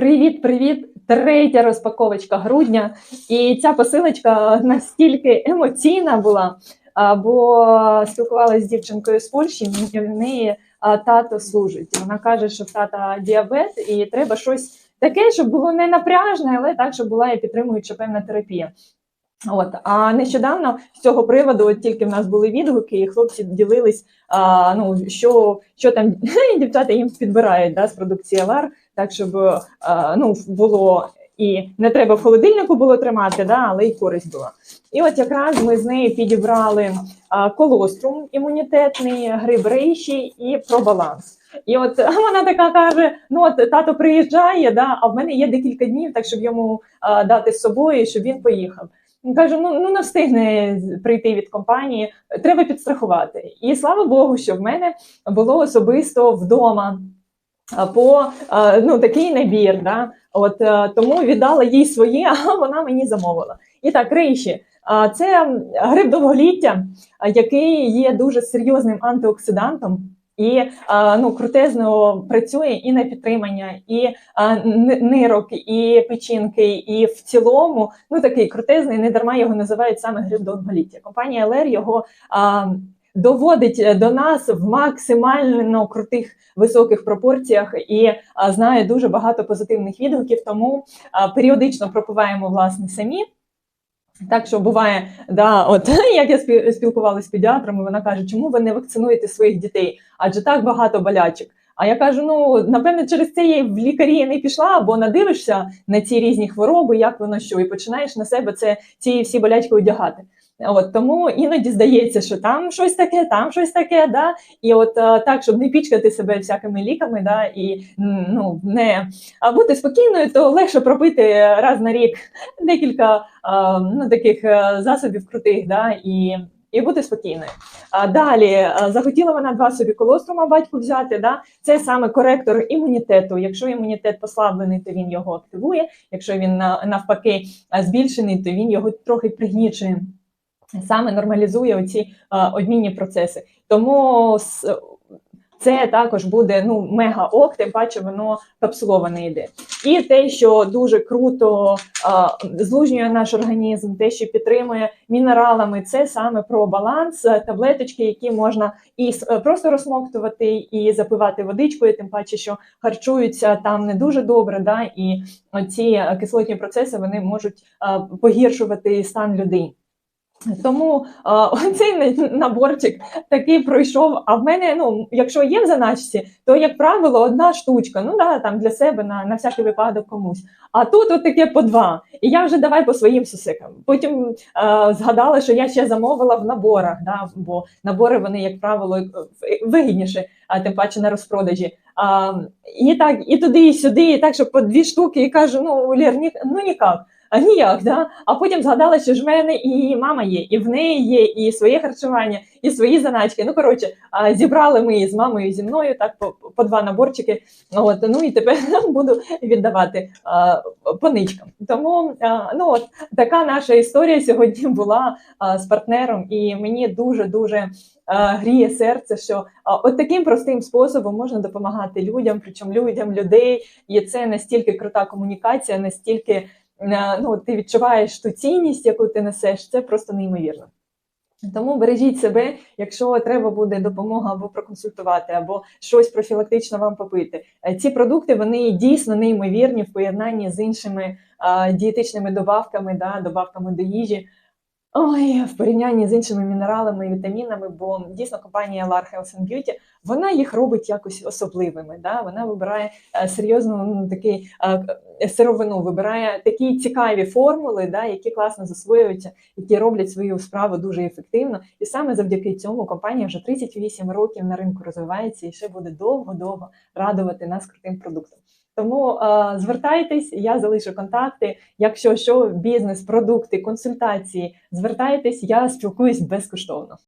Привіт-привіт! Третя розпаковочка грудня. І ця посилочка настільки емоційна була, бо спілкувалася з дівчинкою з Польщі, в неї тато служить. Вона каже, що в тата діабет, і треба щось таке, щоб було не напряжне, але так, щоб була і підтримуюча певна терапія. От а нещодавно з цього приводу от тільки в нас були відгуки, і хлопці ділились, а, ну що, що там дівчата їм підбирають да, з продукції Лар, так щоб ну, було і не треба в холодильнику було тримати, да, але й користь була. І от якраз ми з нею підібрали колострум імунітетний, гриб рейші і пробаланс. І от вона така каже: ну от тато приїжджає, да, а в мене є декілька днів, так щоб йому а, дати з собою, щоб він поїхав. Кажу, ну ну не встигне прийти від компанії, треба підстрахувати. І слава Богу, що в мене було особисто вдома по ну такий набір. Да? От тому віддала їй своє, а вона мені замовила. І так, рейші. Це гриб довголіття, який є дуже серйозним антиоксидантом. І ну крутезно працює і на підтримання, і нирок, і печінки, і в цілому ну такий крутезний, не дарма його називають саме гриб довголіття. Компанія ЛР його доводить до нас в максимально крутих високих пропорціях і знає дуже багато позитивних відгуків. Тому періодично пропиваємо власне самі. Так що буває, да, от як я спі- спілкувалася з педіатрами, вона каже, чому ви не вакцинуєте своїх дітей? Адже так багато болячок. А я кажу: ну напевне, через це я в лікарі не пішла, бо надивишся на ці різні хвороби, як воно що, і починаєш на себе це ці всі болячки одягати. От тому іноді здається, що там щось таке, там щось таке, да. І от е, так, щоб не пічкати себе всякими ліками, да, і ну не а бути спокійною, то легше пропити раз на рік декілька е, ну, таких е, засобів крутих, да, і, і бути спокійною. А далі захотіла вона два собі колострума батьку взяти. Да? Це саме коректор імунітету. Якщо імунітет послаблений, то він його активує. Якщо він навпаки збільшений, то він його трохи пригнічує. Саме нормалізує оці е, обмінні процеси. Тому с- це також буде ну мега ок, тим паче воно капсуловане йде. І те, що дуже круто а, злужнює наш організм, те, що підтримує мінералами, це саме про баланс, е, таблеточки, які можна і е, просто розсмоктувати, і запивати водичкою, тим паче, що харчуються там не дуже добре, да, і ці е, кислотні процеси вони можуть а, погіршувати стан людей. Тому а, оцей наборчик такий пройшов. А в мене, ну, якщо є в заначці, то як правило одна штучка. Ну да, там для себе на, на всякий випадок комусь. А тут от таке по два. І я вже давай по своїм сусикам. Потім а, згадала, що я ще замовила в наборах, да, бо набори вони, як правило, е, вигідніші, а тим паче на розпродажі. А, і так, і туди, і сюди, і так, що по дві штуки, і кажу: ну, Лєр, ні, ну ніяк. А ніяк, да? А потім згадала, що ж в мене і мама є, і в неї є і своє харчування, і свої заначки. Ну коротше, зібрали ми з мамою зі мною так по, по два наборчики. От ну і тепер буду віддавати а, по ничкам. Тому а, ну от така наша історія сьогодні була а, з партнером, і мені дуже дуже гріє серце, що а, от таким простим способом можна допомагати людям, причому людям людей. І це настільки крута комунікація, настільки ну, ти відчуваєш ту цінність, яку ти несеш, це просто неймовірно. Тому бережіть себе, якщо треба буде допомога або проконсультувати, або щось профілактично вам попити. Е, Ці продукти вони дійсно неймовірні в поєднанні з іншими дієтичними добавками, да, добавками до їжі. Ой, в порівнянні з іншими мінералами і вітамінами, бо дійсно компанія LAR Health and Beauty, вона їх робить якось особливими. Да? Вона вибирає е, серйозну ну, такий е, сировину, вибирає такі цікаві формули, да, які класно засвоюються, які роблять свою справу дуже ефективно. І саме завдяки цьому компанія вже 38 років на ринку розвивається і ще буде довго-довго радувати нас крутим продуктом. Тому е, звертайтесь, я залишу контакти. Якщо що, бізнес, продукти, консультації, звертайтесь, я спілкуюсь безкоштовно.